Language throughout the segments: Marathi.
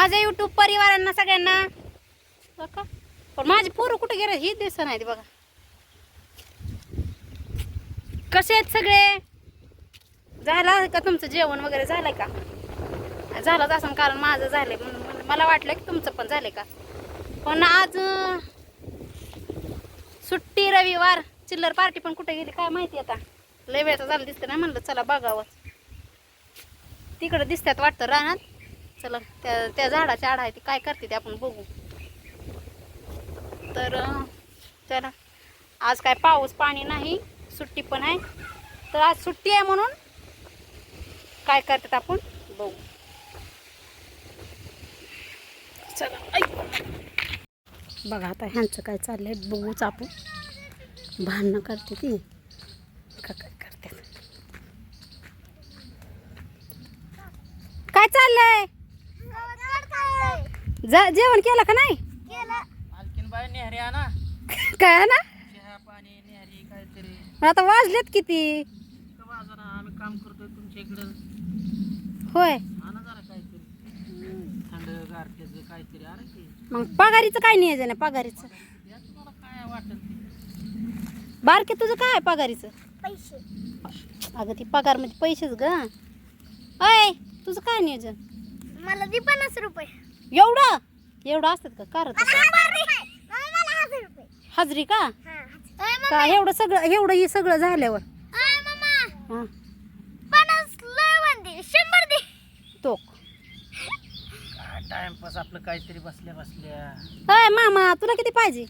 माझ्या युट्यूब परिवारांना सगळ्यांना. बघा. पण माझी पोरं कुठे गेले? ही दिसत नाही बघा. कसे आहेत सगळे? झाला का तुमचं जेवण वगैरे झालंय का? झालंच असं कारण माझं झालंय म्हणून म्हणून मला वाटलं की तुमचं पण झालंय का? पण आज सुट्टी रविवार. चिल्लर पार्टी पण कुठे गेली काय माहिती आता? लय वेळचा झालं दिसतं नाही म्हणलं चला बघावं. तिकडं दिसतात वाटतं रानात. चला त्या त्या झाडाची आड आहे ती काय करते ते आपण बघू. तर चला. आज काय पाऊस पाणी नाही सुट्टी पण आहे. तर आज सुट्टी आहे म्हणून काय करतात आपण बघू. चला बघा आता ह्यांचं काय चाललंय बघूच आपण. भांडणं करते ती का काय करते काय चाललंय जा जेवण केलं का नाही? काय ना आता वाजलेत किती? कवा जरा आम्ही काम करतोय तुमच्या इकडं होय मग पगारीचं काय नियोजन आहे? पगारीचं. बारके तुझं काय आहे पगारीचं? पैसे. अगं ती पगार म्हणजे पैसेच ग. अय तुझं काय नियोजन? मला दे पन्नास रुपये. एवढं? एवढं असतात का? करत मला हजार रुपये. हजरी का? हा का एवढं सगळं एवढं हे सगळं झाल्यावर? हा. तो. काय टाइमपास आपलं काहीतरी बसल्या बसल्या. अय मामा तुला किती पाहिजे?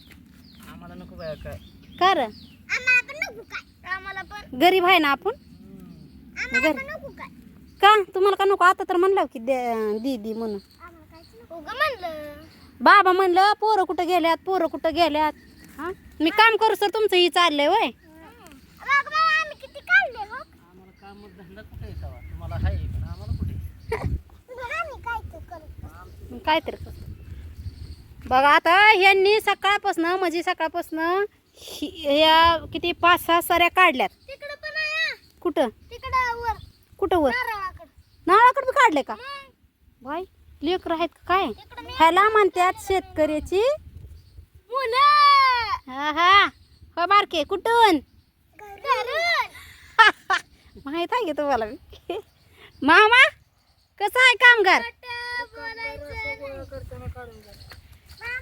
आम्हाला नको बाय काय? कर आम्हाला पण नको काय. आम्हाला पण. गरीब आहे ना आपण? हम्म. आम्हाला पण नको काय. का? तुम्हाला का नको? आता तर म्हणलं की दे दी दी म्हणून. उगा म्हणलं. बाबा म्हणलं पोरं कुठं गेल्यात पोरं कुठं गेल्यात? हा? मी काम करू तर तुमचं ही चाललंय वय बघ मामा आम्ही किती काढले बघ आम्हाला काम धंदा कुठे येतावा तुम्हाला आहे पण आम्हाला कुठे बघ आम्ही काय ते करतो. काय तर कर. बघा आता ह्यांनी सकाळपासून म्हणजे सकाळपासून या किती पाच सहा साऱ्या काढल्यात. तिकडं पण आहे हा. कुठं? तिकडं वर. कुठं वर? नारळाकडं. बी काढले का? बाय लेकर आहेत का काय? ह्याला म्हणतात शेतकऱ्याची मुलं. हा हा. हो बारके कुठून? माहीत आहे की तुम्हाला? बी. मामा कसं आहे कामगार.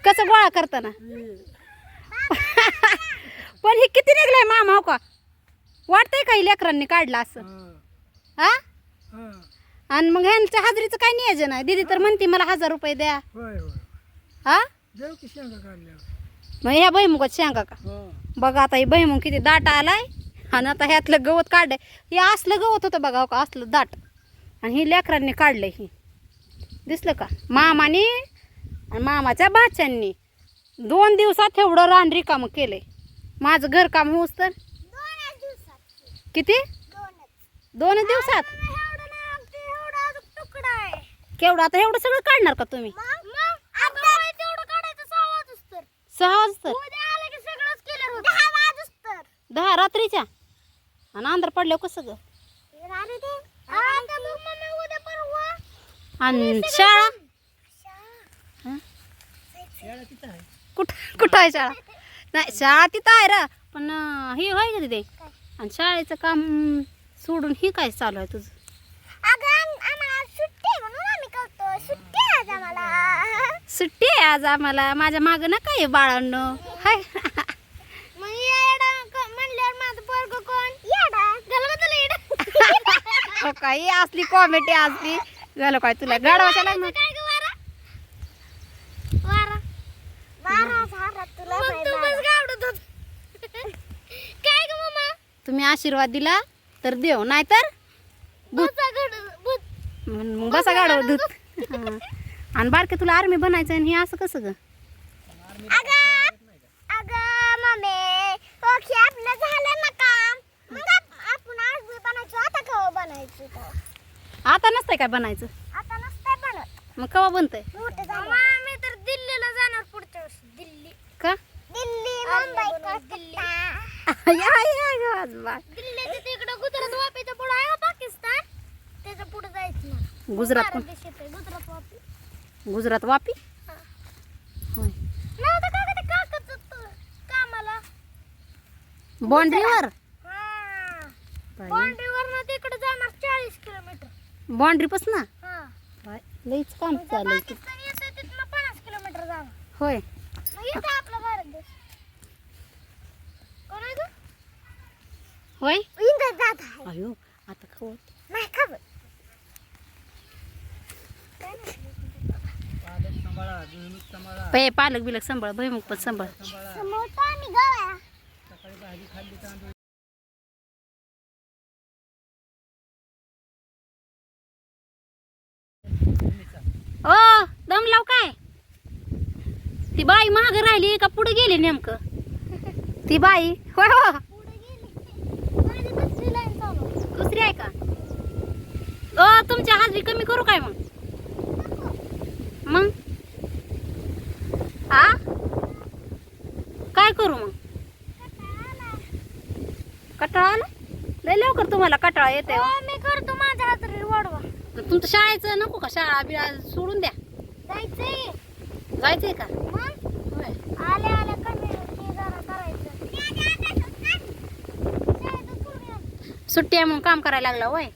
कसं गोळा करताना? पण हे किती निघलंय मामा हो का? वाटतंय काही लेकरांनी काढलं असं? हा. आणि मग ह्यांच्या हाजरीचं काय नियोजन आहे? दीदी तर म्हणते मला हजार रुपये द्या. होय होय. हा? की शेंगा मग ह्या भैमुगात शेंगा का? बघा आता हे भैमुग किती दाट आलाय. आणि आता ह्यातलं गवत काढलंय हे असलं गवत होतं बघा हो का असलं दाट. आणि ही लेकरांनी काढलंय ही. दिसलं का? मामाने आणि मामाच्या बाच्यांनी दोन दिवसात एवढं रान रिकामं केलंय. माझं घरकाम होऊस तर? किती? दोनच. दोन दिवसात एवढं नाही आमचं एवढा अजून तुकडा आहे केवढं? आता एवढं सगळं काढणार का तुम्ही? मग? मग आता तेवढं काढायचं सहा वाजता उद्या आलं की सगळंच केलं होतं. दहा रात्रीच्या? आणि अंधार पडल्यावर कसं ग? राहू दे आता मग मम्मी उद्या परवा. आणि शाळा? हं? कुठं कुठं आहे शाळा? नाही शाळा तिथं आहे र. पण ही होय का तिथे? आणि शाळेचं काम सोडून ही काय चालू आहे तुझं अगं आम- आम्हाला सुट्टी आहे म्हणून आम्ही करतो. सुट्टी आहे आज आम्हाला. सुट्टी आहे आज आम्हाला. माझ्या मागं ना काय बाळांनो. हाय. मग येडा. क- म्हणल्यावर माझं पोरग कोण? येडा. गलबतला येडा? हो काय ही असली कॉमेडी असली. झालं काय तुला? गाडवाच्या वाराचं लागणार काय ग वारा? वारा. वारा झाला तुला मग तू बस गावडत होत काय ग मम्मा तुम्ही आशीर्वाद दिला तर देव. नाहीतर भूत मग बसा गाडव दूध. हं. आणि बारके तुला आर्मी बनायचं आणि हे असं कसं ग? अगं अगं मम्मी ओके आपलं झालं ना काम. मग आप- आपण आज बी बनायचो आता कवा बनायचं तेव्हा? आता नसतंय काय बनायचं? आता नसतंय बनत. मग बनतंय? झालं. आम्ही तर दिल्लीला जाणार पुढच्या वर्षी. दिल्ली. का? दिल्ली मुंबई कोलकाता या या ग आज बा दिल्लीच्या तिकडं गुजरात वापीच्या पुढं आहे का पाकिस्तान त्याच्या पुढे जायचं मला गुजरात देश येतोय, गुजरात वापी. गुजरात वापी? होय. ते? काकाचं कामाला बाँड्रीवर हा. बाउंड्रीवर तिकडे जाणार चाळीस किलोमीटर. बाँड्रीपासून हा. लईच काम चाललंय की. पाकिस्तान येतं तिथनं पन्नास किलोमीटर जाणार. होय. मग येतं आपला भारत देश. कोण आहे गं? होय? अयो आता खाऊ नाही खबर पालक सांभाळा भुईमुग सांभाळा पे पालक बिलक सांभाळ भैमुख पण सांभाळ. ओ दम लाव काय? ती बाई महाग राहिली का पुढे गेली नेमकं? ती बाई होय हो. माझी दुसरी आहे. का? ओ तुमची हाजरी कमी करू काय मग? मग? आ काय करू मग? कटाळा आला? लय लवकर तुम्हाला कटाळा येते हो. हो, मी करतो माझ्या हातरी वाढवा तुमचं शाळेचं नको का? शाळा बिळा सोडून द्या. जायचंय. जायचंय का? मग? आले आले कमी ते जरा करायचं. सुट्टी आहे म्हणून काम करायला लागला होय?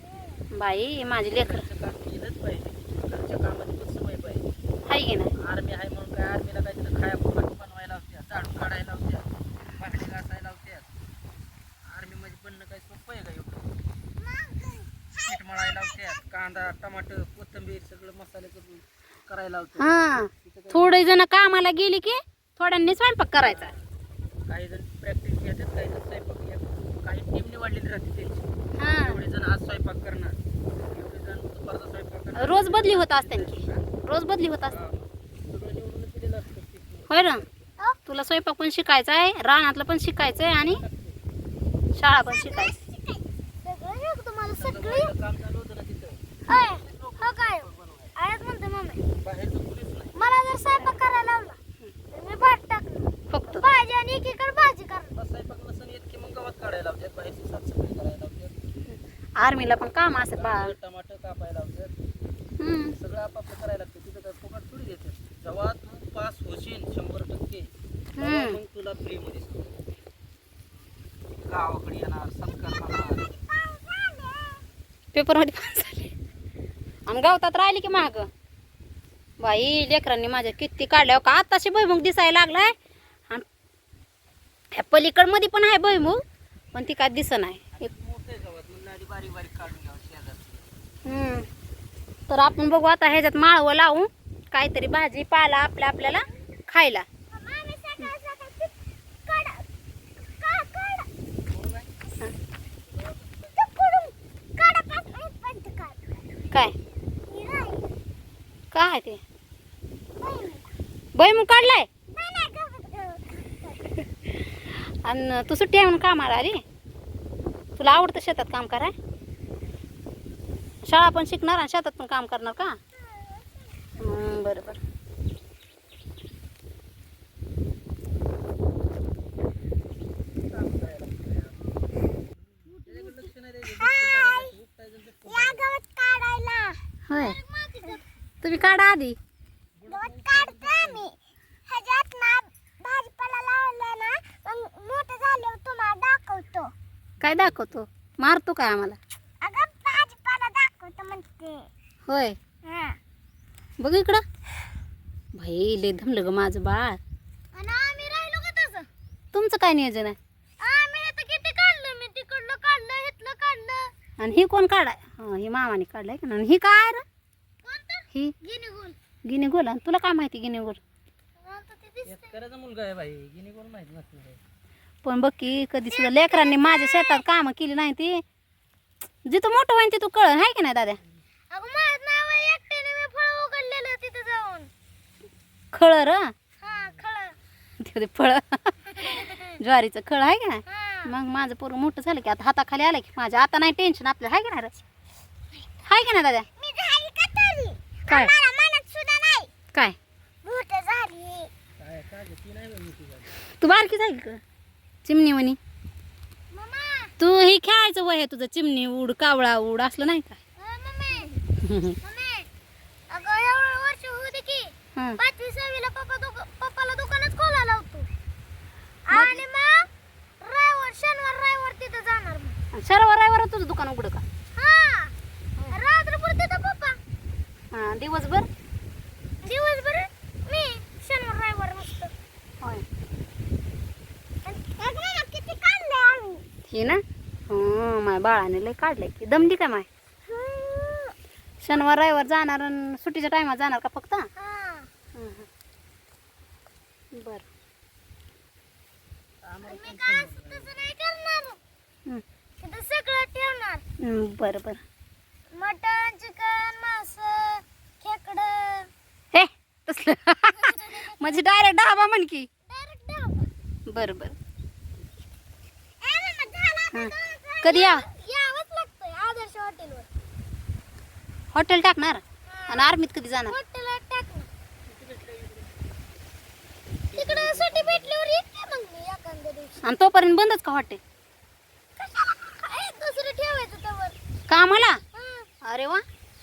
बाई माझी लेकर घरचं काम केलंच पाहिजे घरच्या कामाची पण सवय पाहिजे हाय की नाही आर्मी आहे म्हणून तिथं खाया फुकट बनवायला लावत्या झाडू काढायला लावत्या भांडे घासायला लावत्या आर्मी मध्ये बनणं काय सोपं आहे का एवढं? पीठ मळायला लावत्या कांदा टमाटर कोथिंबीर सगळं मसाले करून करायला हा. थोडे जण कामाला गेली की थोड्यांनी स्वयंपाक करायचा. काही जण प्रॅक्टिस घेतात काही जण स्वयंपाक घेतात. काही टीम निवडलेली राहते त्यांची. हा. एवढे जण आज स्वयंपाक करणार. एवढे जण दुपारचा स्वयंपाक करणार. रोज बदली होत असते रोज बदली होत असते हा. सगळं निवडून दिलेलं असतं ते. होय ना? तुला स्वयंपाक पण शिकायचा आहे रानातलं पण शिकायचं आहे आणि शाळा पण शिकायचं. तुम्हाला सगळं हो काय आयत म्हणते मम्मी. बाहेरचं कुणीच नाही मला जर स्वयंपाक करायला लावला तर मी भात टाकणार. फक्त. भाजी आणि एकीकडे भाजी करणार. बस स्वयंपाक नसून येत की मग गवत काढायला लावतात बाहेरची साफसफाई करायला लावतात. आर्मीला पण काम असत बाळ टमाटर कापायला लावतात. सगळं आपापलं करायला लागतं तिथं फुकट थोडी जेव्हा होशील शंभर टक्के. तेव्हा. मग तुला फ्री मध्ये. गावाकडे येणार सत्कार पेपरमध्ये पास झाले. आणि गवतात राहिली की महाग बाई लेकरांनी माझ्या किती काढल्या का? आताशी भुईमुग दिसायला लागलाय. आणि ह्या पलीकडमध्ये पण आहे भुईमुग पण ती काय दिसत नाही मोठे गवत म्हणलं आधी बारीक बारीक काढून घ्यावं शेजार. हम्म. तर आपण बघू आता ह्याच्यात माळवं लावून काहीतरी भाजी पाला आपल्या आपल्याला. खायला. काय? काय ते? बाई, मग काढलाय. आणि तू सुट्टी आहे म्हणून कामाला आली? तुला आवडतं शेतात काम कराय शाळा पण शिकणार आणि शेतात पण काम करणार का? बरं बरं हाय. या गवत काढायला होय. तुम्ही काढा आधी. गवत काढते आम्ही. ह्याच्यात ना भाजीपाला लावला ना मग मोठं झाल्यावर तुम्हाला दाखवतो. काय दाखवतो? मारतो काय आम्हाला? अगं भाजीपाला दाखवतो म्हणते. होय. हा. बघ इकडं. भाई लय धमलं ग माझं बाळ. आणि आम्ही राहिलो का तसं. तुमचं काय नियोजन आहे? आम्ही किती काढलं? मी तिकडलं काढलं इथलं काढलं. आणि ही कोण काढाय हा ही मामाने काढलाय का आणि ही काय रे? ही? गिनी गुल. गिनी गोल? आणि तुला काय माहिती गिनी गोल? आता ते दिसतंय. शेतकऱ्याचा मुलगा आहे भाई गिनी कोण माहीत नसणार आहे. पण बघ की कधी सुद्धा लेकरांनी माझ्या शेतात कामं केली नाही ती. जिथं मोठं होईन तिथं कळण आहे की नाही दादा? अगं माझं नाव आहे एकट्याने मी फळ उघडलेलं तिथं जाऊन. खळ र? हा खळ. ते फळ. ज्वारीचं खळ आहे की नाही? हा. मग माझं पोरं मोठं झालं की आता हाताखाली आलं की माझ्या आता नाही टेन्शन आपल्याला आहे की नाही रे? आहे की नाही दादा? मी झाली का तरी? काय? मला मनात सुद्धा नाही. काय? मोठं झाली. काय काय ती नाही बघ मोठी झाली. तू का? चिमणी म्हणी. मम्मा. तू ही खेळायचं वय आहे तुझं चिमणी उड कावळा उड असलं नाही का? अ, मम्मी. मम्मी. अगं एवढं वर्ष होऊ दे की. सहावीला पप्पा दुक- पप्पाला दुकानच खोलायला होतो आणि मग रविवार शनिवार रविवार तिथं जाणार मग सर्व रविवार तुझं दुकान उघड का हा रात्रभर तिथं पप्पा हा दिवसभर दिवसभर मी शनिवार रविवार नसतं होय आणि किती काढले आम्ही हे ना हो माय बाळाने लय काढलंय की. दमली काय माय? शनिवार रविवार जाणार आणि सुट्टीच्या टायमात जाणार का फक्त? बर. सगळं ठेवणार बर बर. मटन चिकन मांस खेकड. हे तसलं. म्हणजे डायरेक्ट ढाबा म्हण की. बर बर. कधी या? हॉटेल टाकणार? आणि आर्मीत कधी जाणार? हॉटेलवर टाकणार. तिकडं सुट्टी भेटल्यावर येते मग मी एखाद्या दिवशी. आणि तोपर्यंत बंदच का हॉटेल? कशाला? काय दुसरं ठेवायचं त्यावर कामाला? हं. अरे वा.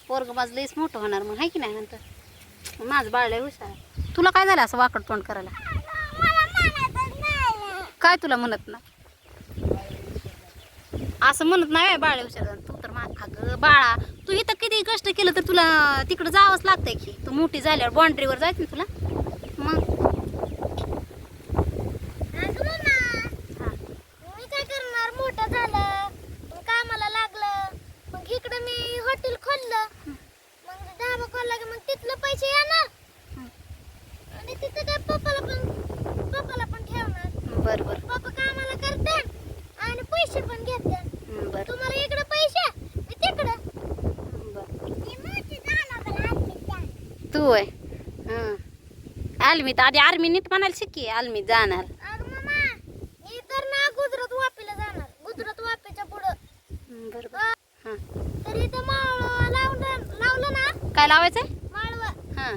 पोरग माझं लईच मोठं होणार मग आहे की नाही नंतर माझं बाळ लय हुशार आहे. तुला काय झालं असं वाकड तोंड करायला? मला म्हणायचंच नाही. काय तुला म्हणत ना असं म्हणत नाही बाळ हुशार अगं बाळा तू इथं किती कष्ट केलं तर तुला तिकडं जावंच लागतंय की? तू मोठी झाल्यावर बाउंड्रीवर जायचं ना तुला मग अगं मम्मा, हा. मी काय करणार मोठं झालं मग कामाला लागलं मग इकडं मी हॉटेल खोललं मग ढाबा खोलला की मग तिथलं पैसे येणार आणि तिथं काय पप्पाला पण पप्पाला पण ठेवणार बरं बरं पप्पा कामाला करतात आणि पैसे पण घेतात हं, बरं तुम्हाला इकडं पैसे मी तिकडं बरं तू आहे हां आलमीत आधी आर्मीनीत म्हणाल शिकी आलमीत जाणार. मी तर ना गुजरात वापीला जाणार. गुजरात वापीच्या पुढं. हं, बरं बरं हां. तर इथं माळ लावलं लावलं ना? काय लावायचंय? माळव. हां.